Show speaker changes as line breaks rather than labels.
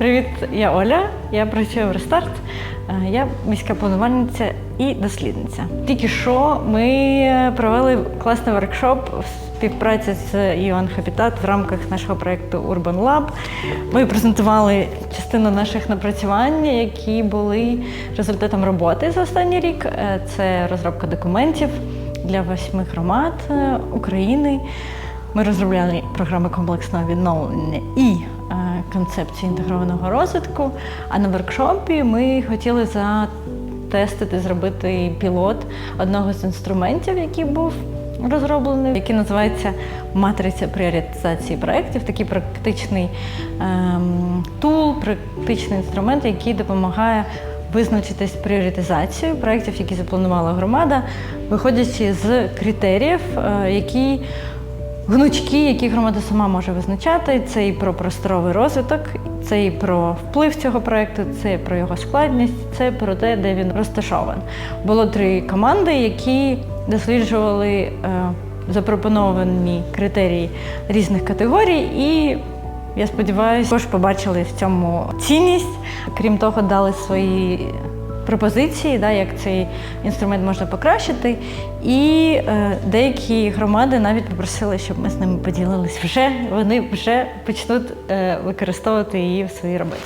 Привіт, я Оля. Я працюю в Рестарт. Е, Я міська планувальниця і дослідниця. Тільки що ми провели класний воркшоп в співпраці з UN Habitat в рамках нашого проєкту Urban Lab. Ми презентували частину наших напрацювань, які були результатом роботи за останній рік. Е, Це розробка документів для восьми громад е, України. Ми розробляли програми комплексного відновлення і е, концепцію інтегрованого розвитку. А на воркшопі ми хотіли затестити, зробити пілот одного з інструментів, який був розроблений, який називається матриця пріоритизації проєктів. Такий практичний ем, тул, практичний інструмент, який допомагає визначитись пріоритизацією проєктів, які запланувала громада, виходячи з критеріїв, е, які гнучки, які громада сама може визначати. Це і про просторовий розвиток, це і про вплив цього проєкту, це і про його складність, це про те, де він розташований. Було три команди, які досліджували е, запропоновані критерії різних категорій і. Я сподіваюся, також побачили в цьому цінність. Крім того, дали свої пропозиції, да, як цей інструмент можна покращити. І е, деякі громади навіть попросили, щоб ми з ними поділились вже. Вони вже почнуть е, використовувати її в своїй роботі.